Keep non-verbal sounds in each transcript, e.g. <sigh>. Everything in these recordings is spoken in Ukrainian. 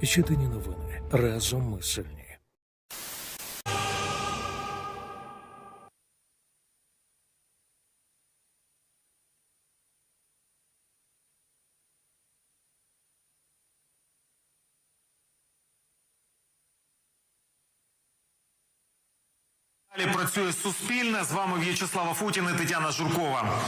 Єдині новини. Разом ми сильні. Далі працює Суспільне. З вами В'ячеслава Футін і Тетяна Журкова.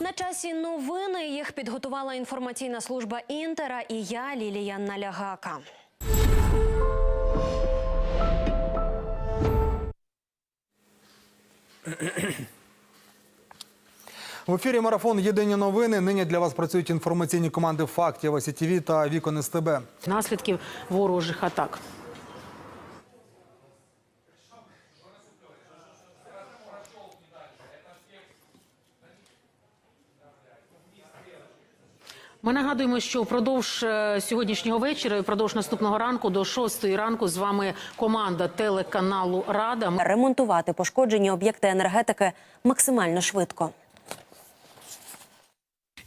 На часі новини їх підготувала інформаційна служба Інтера і я, Лілія Налягака. В ефірі марафон Єдині новини. Нині для вас працюють інформаційні команди фактів СІТВ та Вікон СТБ. наслідків ворожих атак. Ми нагадуємо, що впродовж е, сьогоднішнього вечора і впродовж наступного ранку до 6 ранку з вами команда телеканалу Рада. Ремонтувати пошкоджені об'єкти енергетики максимально швидко.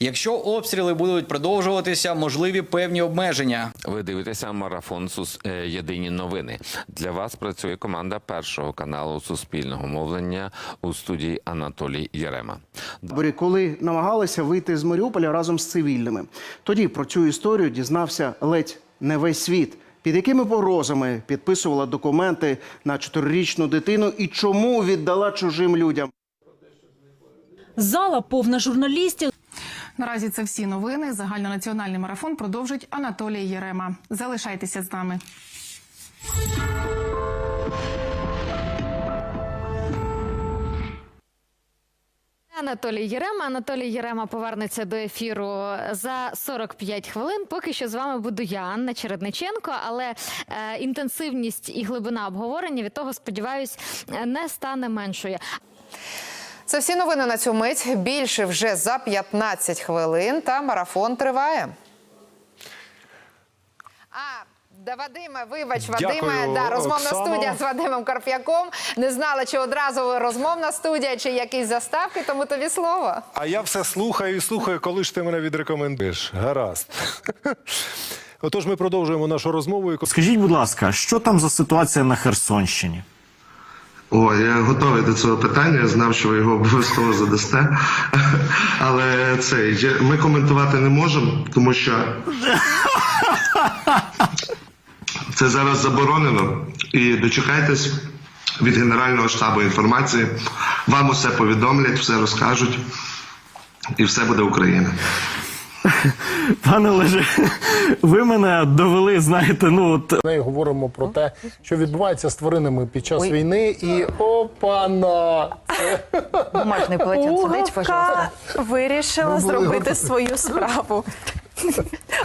Якщо обстріли будуть продовжуватися, можливі певні обмеження. Ви дивитеся марафон Сус е, Єдині новини. Для вас працює команда першого каналу Суспільного мовлення у студії Анатолій Єрема. коли намагалися вийти з Маріуполя разом з цивільними. Тоді про цю історію дізнався ледь не весь світ. Під якими погрозами підписувала документи на чотирирічну дитину і чому віддала чужим людям? Зала повна журналістів. Наразі це всі новини. Загальнонаціональний марафон продовжить Анатолій Єрема. Залишайтеся з нами. Анатолій Єрема. Анатолій Єрема повернеться до ефіру за 45 хвилин. Поки що з вами буду я, Анна Чередниченко. Але е, інтенсивність і глибина обговорення від того, сподіваюсь, е, не стане меншою. Це всі новини на цю мить. Більше вже за 15 хвилин. Та марафон триває. А, да, Вадиме, вибач, Вадиме, да, розмовна Оксано. студія з Вадимом Карп'яком. Не знала, чи одразу розмовна студія, чи якісь заставки, тому тобі слово. А я все слухаю і слухаю, коли ж ти мене відрекомендуєш. Гаразд. <laughs> Отож, ми продовжуємо нашу розмову. Скажіть, будь ласка, що там за ситуація на Херсонщині? О, я готовий до цього питання. Знав, що ви його обов'язково задасте. <laughs> Але це ми коментувати не можемо, тому що це зараз заборонено. І дочекайтесь від Генерального штабу інформації. Вам усе повідомлять, все розкажуть, і все буде Україна. Пане Олеже, ви мене довели, знаєте, ну от Ми говоримо про те, що відбувається з тваринами під час війни, і опана! Бумажний полотенце, дайте, пожалуйста. вирішила Ми зробити свою справу.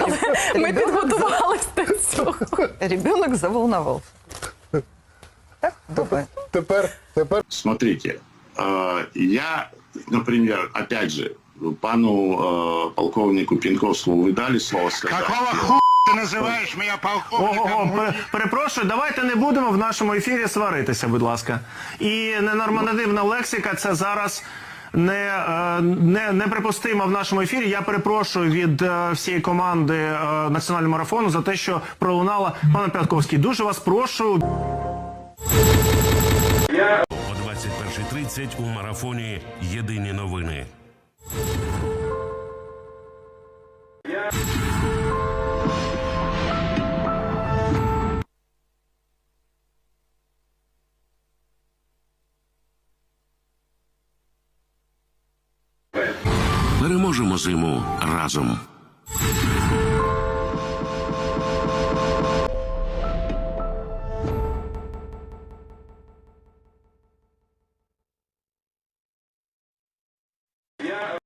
Але <laughs> ми підготувалися до цього. Ребенок заволновав. Тепер, тепер Смотрите, я, например, опять же, пану полковнику Пінковському ви дали слово сказати? Ти називаєш мене полковником? перепрошую, давайте не будемо в нашому ефірі сваритися, будь ласка. І ненормативна лексика це зараз. Не, е, не неприпустимо в нашому ефірі. Я перепрошую від е, всієї команди е, національного марафону за те, що пролунала пане Пятковський. Дуже вас прошу. О 21.30 у марафоні Єдині новини. Переможемо зиму разом.